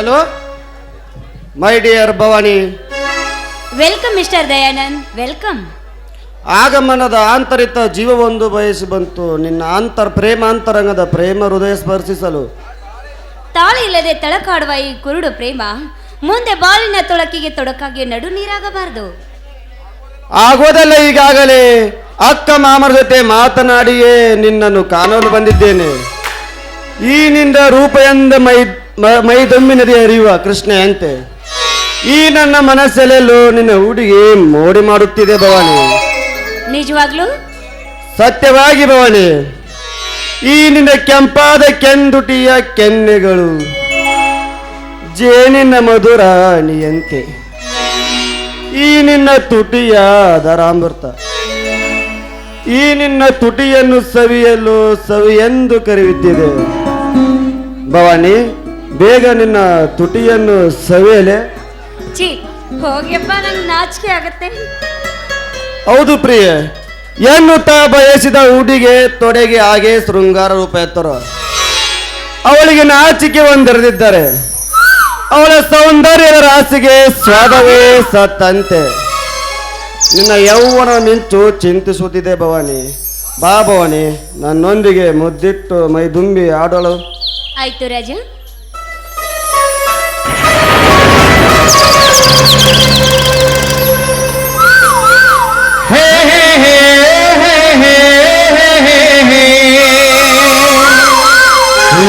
Hello? My dear Bhavani. Welcome mister Dayanand welcome. ಆಗಮನದ ಆಂತರಿಕ ಜೀವವೊಂದು ಬಯಸಿ ಬಂತು. ನಿನ್ನ ಅಂತರ್ ಪ್ರೇಮಾಂತರಂಗದ ಪ್ರೇಮ ಹೃದಯ ಸ್ಪರ್ಶಿಸಲು. ತಾಳಿ ಇಲ್ಲದೆ ತಳಕಾಡುವ ಈ ಕುರುಡು ಪ್ರೇಮ ಮುಂದೆ ಬಾಲಿನ ತೊಳಕಿಗೆ ತೊಡಕಾಗಿ ನಡು ನೀರಾಗಬಾರದು. ಆಗೋದಲ್ಲ ಈಗಾಗಲೇ. ಅಕ್ಕ ಮಾಮರ ಜೊತೆ ಮಾತನಾಡಿಯೇ ನಿನ್ನನ್ನು ಕಾನೂನು ಬಂದಿದ್ದೇನೆ. ಈ ನಿಂದ ರೂಪ ಎಂದ ಮೈ ಮ- ಮೈದೊಮ್ಮಿ ನದಿ ಹರಿಯುವ ಕೃಷ್ಣೆಯಂತೆ ಈ ನನ್ನ ಮನಸ್ಸಲ್ಲೆಲ್ಲೋ ನಿನ್ನ ಹುಡುಗಿ ಮೋಡಿ ಮಾಡುತ್ತಿದೆ ಭವಾನಿ. ನಿಜವಾಗ್ಲು? ಸತ್ಯವಾಗಿ ಭವಾನಿ. ಈ ನಿನ್ನ ಕೆಂಪಾದ ಕೆಂದುಟಿಯ ಕೆನ್ನೆಗಳು ಜೇನಿನ ಮಧುರಾಣಿಯಂತೆ. ಈ ನಿನ್ನ ತುಟಿಯ ದರಾಮೃತ ಈ ನಿನ್ನ ತುಟಿಯನ್ನು ಸವಿಯಲು ಸವಿಯೆಂದು ಕರೆಯುತ್ತಿದೆ. ಭವಾನಿ ಬೇಗ ನಿನ್ನ ತುಟಿಯನ್ನು ಸವಿಯಲೆ. ಛೀ ಹೋಗ್ಯಪ್ಪ ನಂಗೆ ನಾಚಿಕೆ ಆಗತ್ತೆ. ಹೌದು ಪ್ರಿಯ ಎನ್ನುತ್ತಾ ಬಯಸಿದ ಹುಡುಗೆ ತೊಡೆಗೆ ಹಾಗೆ ಶೃಂಗಾರ ರೂಪ ಎತ್ತರು. ಅವಳಿಗೆ ನಾಚಿಕೆ ಒಂದೆರೆದಿದ್ದಾರೆ ಅವಳ ಸೌಂದರ್ಯದ ರಾಸಿಗೆ ಸ್ವಾದವೇ ಸತ್ತಂತೆ. ನಿನ್ನ ಯೌವನ ನಿಂತು ಚಿಂತಿಸುತ್ತಿದೆ ಭವಾನಿ. ಬಾ ಭವಾನಿ ನನ್ನೊಂದಿಗೆ ಮುದ್ದಿಟ್ಟು ಮೈದುಂಬಿ ಆಡಲು ಆಯ್ತು ರಾಜ.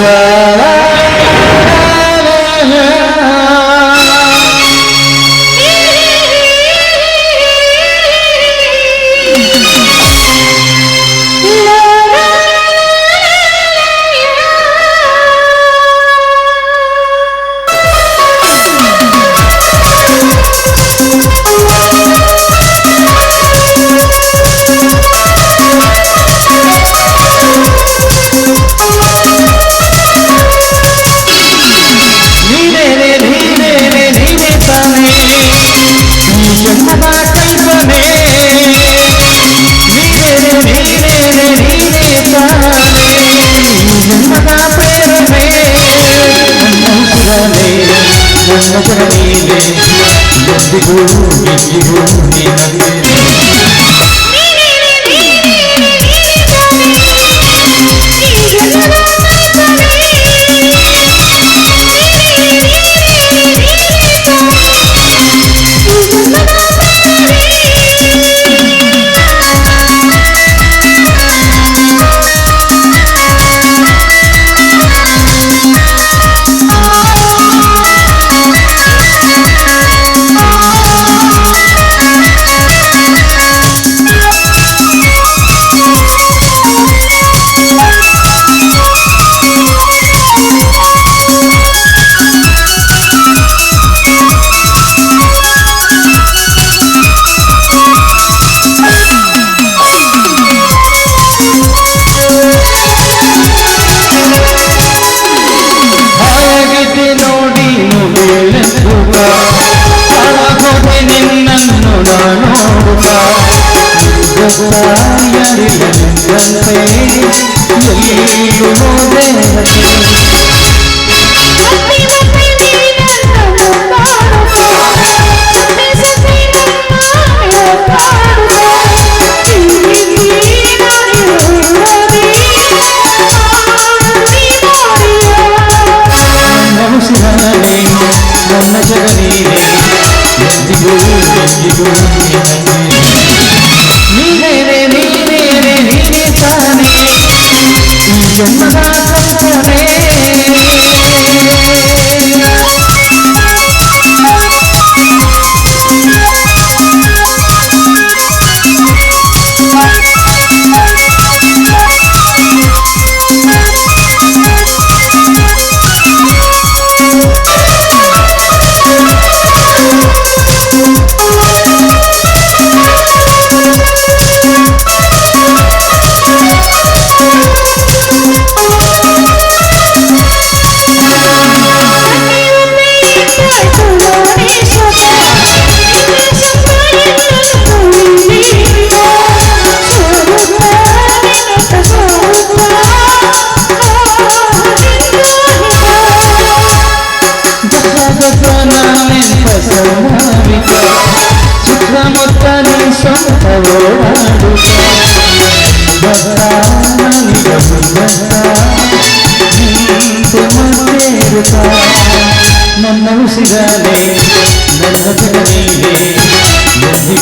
ಲಾ ಲಾ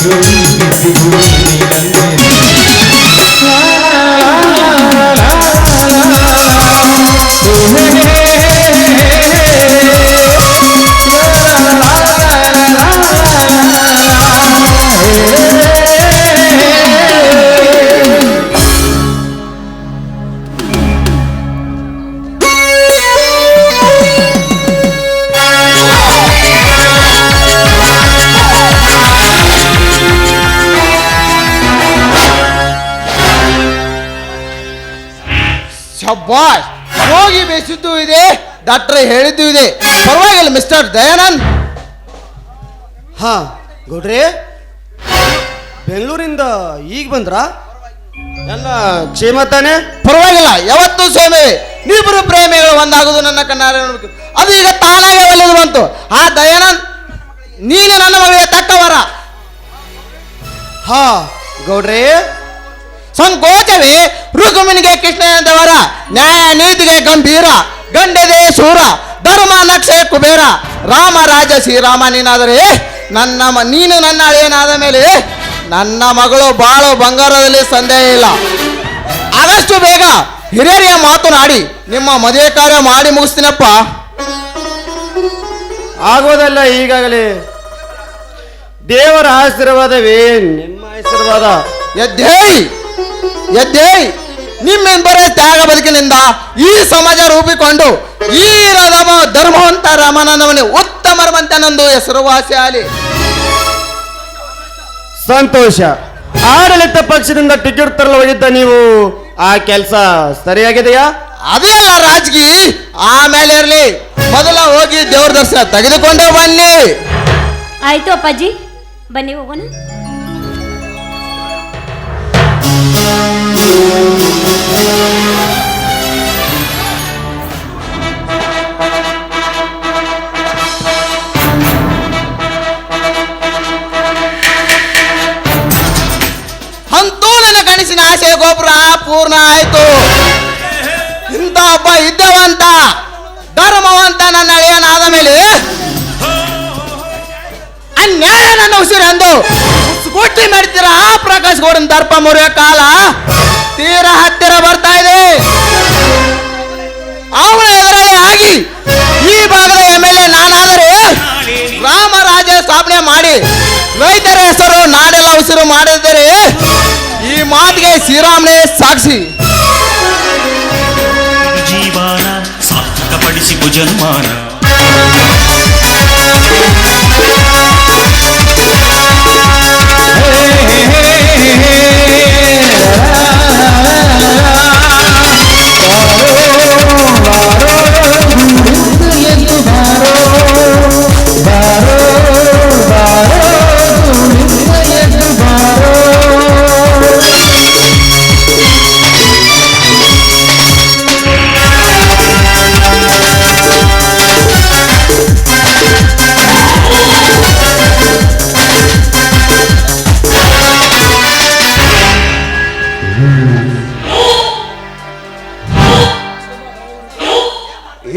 জীবন জীবন ಶಬ್ಬಾಷ್ ಹೋಗಿ ಬೇಸಿದ್ದು ಇದೆ ಡಾಕ್ಟರ್ ಹೇಳಿದ್ದು ಇದೆ. ಪರವಾಗಿಲ್ಲ ಮಿಸ್ಟರ್ ದಯಾನಂದ್! ಹಾ ಗೌಡ್ರಿ ಬೆಂಗಳೂರಿಂದ ಈಗ ಬಂದ್ರ? ಎಲ್ಲ ಕ್ಷೇಮ ತಾನೆ? ಪರವಾಗಿಲ್ಲ ಯಾವತ್ತೂ ಸೇವೆ ನೀವಿಬ್ಬರು ಪ್ರೇಮಿಗಳು ಒಂದಾಗುದು ನನ್ನ ಕಣ್ಣಾರೆ ನೋಡ್ಬೇಕು. ಅದು ಈಗ ತಾನಾಗೆ ಒಲಿದು ಬಂತು. ಆ ದಯಾನಂದ್ ನೀನು ನನ್ನ ಮಗಳಿಗೆ ತಕ್ಕವರ ಹಾ ಗೌಡ್ರಿ. ಸಂಕೋಚವೇ ರುಕುಮಿನಿಗೆ ಕೃಷ್ಣ ಎಂದವರ ನ್ಯಾಯ ನೀತಿಗೆ ಗಂಭೀರ ಗಂಡದೇ ಸೂರ ಧರ್ಮ ನಕ್ಷೆ ಕುಬೇರ ರಾಮ ರಾಜ ಶ್ರೀರಾಮ ನೀನಾದರೆ ನನ್ನ ನೀನು ನನ್ನ ಅಳಿಯನಾದ ಮೇಲೆ ನನ್ನ ಮಗಳು ಬಾಳು ಬಂಗಾರದಲ್ಲಿ ಸಂದೇಹ ಇಲ್ಲ. ಆದಷ್ಟು ಬೇಗ ಹಿರಿಯರಿಯ ಮಾತನಾಡಿ ನಿಮ್ಮ ಮದುವೆ ಕಾರ್ಯ ಮಾಡಿ ಮುಗಿಸ್ತೀನಪ್ಪ. ಆಗೋದಲ್ಲ ಈಗಾಗಲೇ. ದೇವರ ಆಶೀರ್ವಾದವೇ ನಿಮ್ಮ ಆಶೀರ್ವಾದ. ಎದ್ದೇಳಿ. ಎದ್ದೇಳಿ ನಿಮ್ಮಿಬ್ಬರೇ ತ್ಯಾಗ ಬದುಕಿನಿಂದ ಈ ಸಮಾಜ ರೂಪಿಕೊಂಡು ಈ ರಮ ಧರ್ಮವಂತ ರಾಮನವನೇ ಉತ್ತಮರವಂತನೊಂದು ಹೆಸರುವಾಸಿ ಆಲಿ ಸಂತೋಷ. ಆಡಳಿತ ಪಕ್ಷದಿಂದ ಟಿಕೆಟ್ ತರಲು ಹೋಗಿದ್ದ ನೀವು ಆ ಕೆಲಸ ಸರಿಯಾಗಿದೆಯಾ? ಅದೇ ಅಲ್ಲ ರಾಜಕೀಯ ಆಮೇಲೆ ಇರಲಿ. ಮೊದಲ ಹೋಗಿ ದೇವ್ರ ದರ್ಶನ ತೆಗೆದುಕೊಂಡೇ ಬನ್ನಿ. ಆಯ್ತು ಅಪ್ಪಾಜಿ. ಬನ್ನಿ ಹೋಗೋಣ. ಗೋಪುರ ಪೂರ್ಣ ಆಯ್ತು. ಇಂಥ ಒಬ್ಬ ಇದ್ದವಂತ ಧರ್ಮವಂತ ನನ್ನ ಅಳಿಯನಾದ ಮೇಲೆ ಅನ್ಯಾಯ ನನ್ನ ಉಸಿರೆಂದು ಸ್ಕೂಟಿ ಮಾಡ್ತೀರ? ಪ್ರಕಾಶ್ ಗೌಡನ್ ದರ್ಪ ಮುರಿಯೋ ಕಾಲ ತೀರ ಹತ್ತಿರ ಬರ್ತಾ ಇದೆ. ಅವನ ಎದುರಲ್ಲಿ ಆಗಿ ಈ ಭಾಗದ ಎಂ ಎಲ್ ಎ ನಾನಾದರೆ ರಾಮರಾಜ ಸ್ಥಾಪನೆ ಮಾಡಿ ರೈತರ ಹೆಸರು ನಾಡೆಲ್ಲ ಉಸಿರು ಮಾಡಿದರೆ ಈ ಮಾತಿಗೆ ಶ್ರೀರಾಮನೇ ಸಾಕ್ಷಿ. ಜೀವನ ಸಾರ್ಥಕಪಡಿಸಿ ಜನ್ಮಾನ.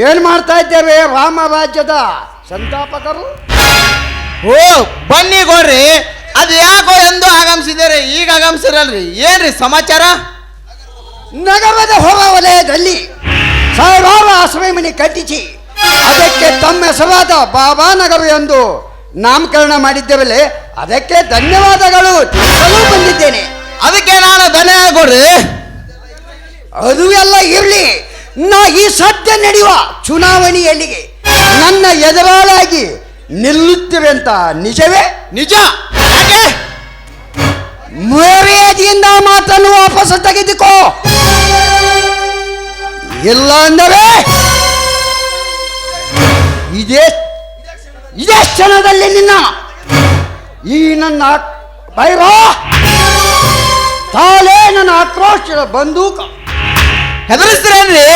ಏನ್ ಮಾಡ್ತಾ ಇದ್ದೇವೆ ರಾಮ ರಾಜ್ಯದ ಸಂತಾಪಕರು? ಓ ಬನ್ನಿ ಕೊಡ್ರಿ ಅದು ಯಾಕೋ ಎಂದು ಆಗಮಿಸಿದರೆ ಈಗ ಆಗಮಿಸಿರಲ್ರಿ. ಏನ್ರಿ ಸಮಾಚಾರ? ನಗರದ ಹೊರ ವಲಯದಲ್ಲಿ ಸಾವಿರಾರು ಆಶ್ರಯ ಮನೆ ಕಟ್ಟಿಸಿ ಅದಕ್ಕೆ ತಮ್ಮ ಹೆಸರಾದ ಬಾಬಾ ನಗರ ಎಂದು ನಾಮಕರಣ ಮಾಡಿದ್ದೇವಲ್ಲೇ ಅದಕ್ಕೆ ಧನ್ಯವಾದಗಳು ತಿಳಿಸಲು ಬಂದಿದ್ದೇನೆ. ಅದಕ್ಕೆ ನಾನು ಧನ್ಯವಾದ ಕೊಡ್ರಿ ಅದು ಎಲ್ಲ ಇರಲಿ. ನಾ ಈ ಸದ್ಯ ನಡೆಯುವ ಚುನಾವಣೆಯಲ್ಲಿಗೆ ನನ್ನ ಎದುರಾಳಾಗಿ ನಿಲ್ಲುತ್ತೇವೆ ಅಂತ ನಿಜವೇ? ನಿಜ. ಯಾಕೆ? ಮರ್ಯಾದೆಯಿಂದ ಮಾತನ್ನು ವಾಪಸ್ ತೆಗೆದುಕೋ. ಇಲ್ಲ ಅಂದರೆ ಇದೇ ಇದೇ ಕ್ಷಣದಲ್ಲಿ ನಿನ್ನ ಈ ನನ್ನ ಬೈರೋ ತಾಲೇ ನನ್ನ ಆಕ್ರೋಶದ ಬಂದೂಕ. ಹೆದರಿಸ್ತೀರೇನ್ರಿ?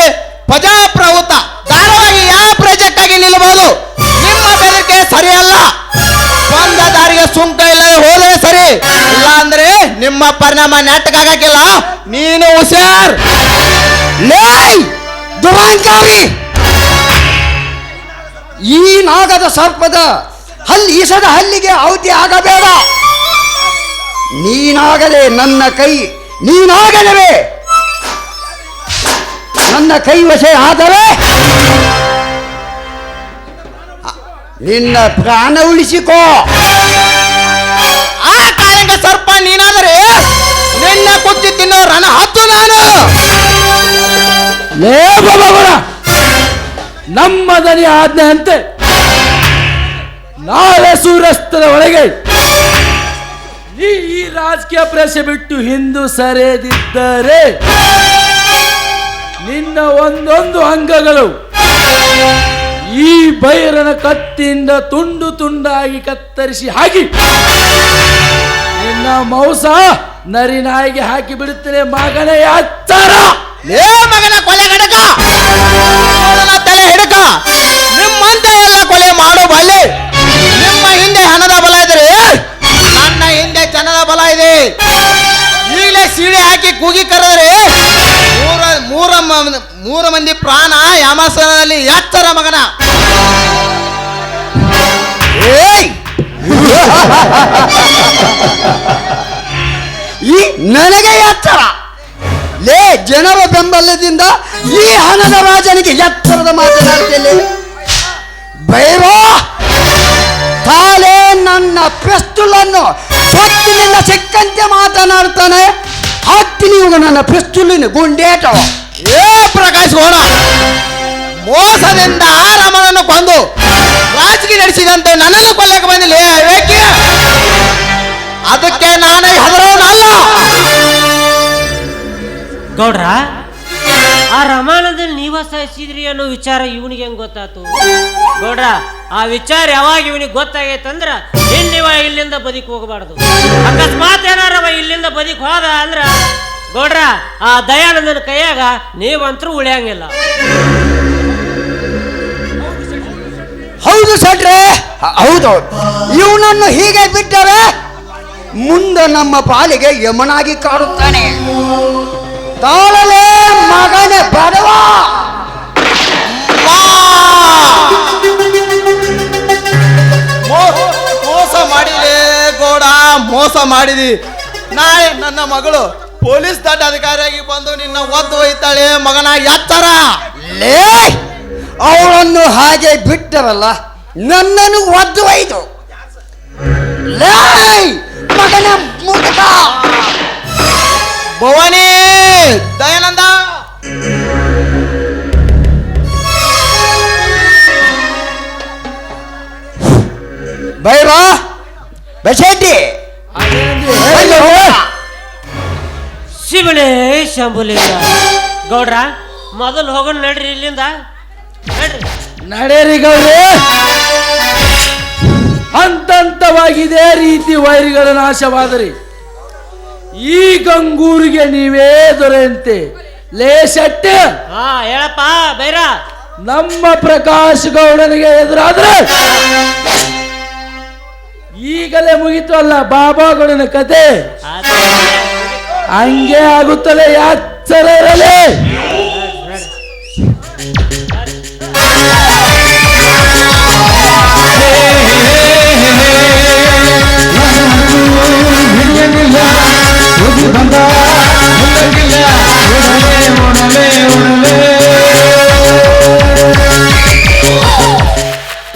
ಪ್ರಜಾಪ್ರಭುತ್ವ. ಧಾರಾವಾಹಿ ಯಾವ ಪ್ರಾಜೆಕ್ಟ್ ಆಗಿ ನಿಲ್ಲಬಹುದು ನಿಮ್ಮ ಬೆದರಿಕೆ ಸರಿಯಲ್ಲ ಬಂದ ದಾರಿಗೆ ಸುಂಕ ಇಲ್ಲ ಹೋದರೆ ಸರಿ. ಇಲ್ಲ ಅಂದ್ರೆ ನಿಮ್ಮ ಪರಿಣಾಮ ನಾಟಕ ಆಗಕ್ಕಿಲ್ಲ. ನೀನು ಹುಷಾರ್. ದುರಾಂಕಾರಿ ಈ ನಾಗದ ಸರ್ಪದ ಹಲ್ಲಿ ಈಸದ ಹಲ್ಲಿಗೆ ಔತಿ ಆಗಬೇಡ. ನೀನಾಗಲೇ ನನ್ನ ಕೈ ನೀನಾಗಲವೇ ನನ್ನ ಕೈ ವಶ ಆದರೆ ನಿನ್ನ ಪ್ರಾಣ ಉಳಿಸಿಕೋ. ಆ ಕಾಯಕ ಸರ್ಪ ನೀನಾದರೆ ನಿನ್ನ ಕುತ್ತಿ ತಿನ್ನೋ ರಣ ಹತ್ತು ನಾನು. ನಮ್ಮದನಿ ಬಾಬಾವರ ನಮ್ಮ ದನಿ ಆಜ್ಞೆ ಅಂತೆ ನಾಳೆ ಸೂರ್ಯಾಸ್ತದ ಒಳಗೆ ಈ ರಾಜಕೀಯ ಪ್ರಶ್ನೆ ಬಿಟ್ಟು ಹಿಂದೂ ಸರಿಯದಿದ್ದರೆ ನಿನ್ನ ಒಂದೊಂದು ಅಂಗಗಳು ಈ ಬೈರನ ಕತ್ತಿಯಿಂದ ತುಂಡು ತುಂಡಾಗಿ ಕತ್ತರಿಸಿ ಹಾಕಿ ನಿನ್ನ ಮೌಸ ನರಿನಾಯಿಗೆ ಹಾಕಿ ಬಿಡುತ್ತೇನೆ ಮಗನ ಎಚ್ಚರ ಏ ಮಗನ ಕೊಲೆ ಗಡಕ ತಲೆ ಹಿಡಕ! ನಿಮ್ಮಂತೆ ಎಲ್ಲ ಕೊಲೆ ಮಾಡೋ ಬಲ್ಲೆ ನಿಮ್ಮ ಹಿಂದೆ ಹಣದ ಬಲ ಬಲ ಇದೆ. ಈಗಲೇ ಸೀಳೆ ಹಾಕಿ ಕೂಗಿ ಕರೆದ್ರೆ ಮೂರ ಮೂರ ಮೂರ ಮಂದಿ ಪ್ರಾಣ ಯಾಮಾಸನದಲ್ಲಿ ಎತ್ತರ ಮಗನ. ಈ ನನಗೆ ಎತ್ತರ ಲೇ, ಜನರ ಬೆಂಬಲದಿಂದ ಈ ಹಣದ ರಾಜನಿಗೆ ಎತ್ತರದ ಮಾತನಾಡ್ತೇನೆ ಬೈರೋ ತಾಲೇ ನನ್ನ ಪೆಸ್ತುಲನ್ನು ಸೊತ್ತಿನಿಂದ ಸಿಕ್ಕಂತೆ ಮಾತನಾಡ್ತಾನೆ, ಹತ್ತಿ ಇವಾಗ ನನ್ನ ಪಿಸ್ತುಲಿನ ಗುಂಡೇಟ ಏ ಪ್ರಕಾಶ್ ಗೌಡ, ಮೋಸದಿಂದ ಆ ಕೊಂದು ರಾಜಕೀಯ ನಡೆಸಿದಂತೆ ನನ್ನನ್ನು ಕೊಲ್ಲಕ್ಕೆ ಬಂದಿಲ್ಲ. ಏಕೆ ಅದಕ್ಕೆ ನಾನು ಹೆದರೋನಲ್ಲ. ಗೌಡ್ರ, ಆ ರಮಾನದಲ್ಲಿ ನೀವ ಸಾಯಿಸಿದ್ರಿ ಅನ್ನೋ ವಿಚಾರ ಇವನಿಗೆ ಹೆಂಗ್ ಗೊತ್ತಾತು ಗೌಡ್ರ, ಆ ವಿಚಾರ ಯಾವಾಗ ಇವನಿಗೆ ಗೊತ್ತಾಗೈತಂದ್ರ ಇನ್ನಿವ ಇಲ್ಲಿಂದ ಬದಿಕ್ ಹೋಗಬಾರ್ದು. ಅಕಸ್ಮಾತ್ ಏನಾರವ ಇಲ್ಲಿಂದ ಬದಿಕ್ ಹೋದ ಅಂದ್ರ, ಗೌಡ್ರ, ಆ ದಯಾನಂದನ ಕೈಯಾಗ ನೀವಂತರೂ ಉಳಿಯಂಗಿಲ್ಲ. ಹೌದು ಸಟ್ರೆ. ಹೌದು. ಇವನನ್ನು ಹೀಗೆ ಬಿಟ್ಟರೆ ಮುಂದೆ ನಮ್ಮ ಪಾಲಿಗೆ ಯಮನಾಗಿ ಕಾಡುತ್ತಾನೆ. ತಾಳಲೇ ಮಗನೇ ಬಡವ. ಮೋಸ ಮಾಡಿದಿ. ನಾಳೆ ನನ್ನ ಮಗಳು ಪೊಲೀಸ್ ದಡ್ಡ ಅಧಿಕಾರಿಯಾಗಿ ಬಂದು ನಿನ್ನ ಒದ್ದು ಒಯ್ತಾಳೆ ಮಗನ ಯಾತ್ತರ ಲೇ ಅವಳನ್ನು ಹಾಗೆ ಬಿಟ್ಟರಲ್ಲ ನನ್ನನ್ನು ಒದ್ದು ಹೋಯ್ತು ಲೇ ಮಗನ ಮುಖ ಭವಾನಿ ದಯಾನಂದ. ಭೈರ ಬಸೆಟ್ಟಿ ಶಿವನೇ ಶಂಭುಲಿಂಗ ಗೌಡ್ರ ಮೊದಲು ಹೋಗೋಣ ನಡ್ರಿ ಇಲ್ಲಿಂದ. ನಡ್ರಿ. ನಡೆರಿ ಗೌರಿ ಹಂತಂತವಾಗಿ ಇದೇ ರೀತಿ ವೈರಿಗಳ ನಾಶವಾದರೆ. ಈ ಗಂಗೂರಿಗೆ ನೀವೇ ದೊರೆಯಂತೆ. ಲೇ ಶೆಟ್ಟಿ. ಹಾ ಹೇಳಪ್ಪ ಬೈರ. ನಮ್ಮ ಪ್ರಕಾಶ್ ಗೌಡನಿಗೆ ಎದುರಾದ್ರೆ. ಈಗಲೇ ಮುಗಿತು ಅಲ್ಲ ಬಾಬಾಗಳನ ಕತೆ. ಹಂಗೆ ಆಗುತ್ತಲೇ ಎಚ್ಚರ ಇರಲಿ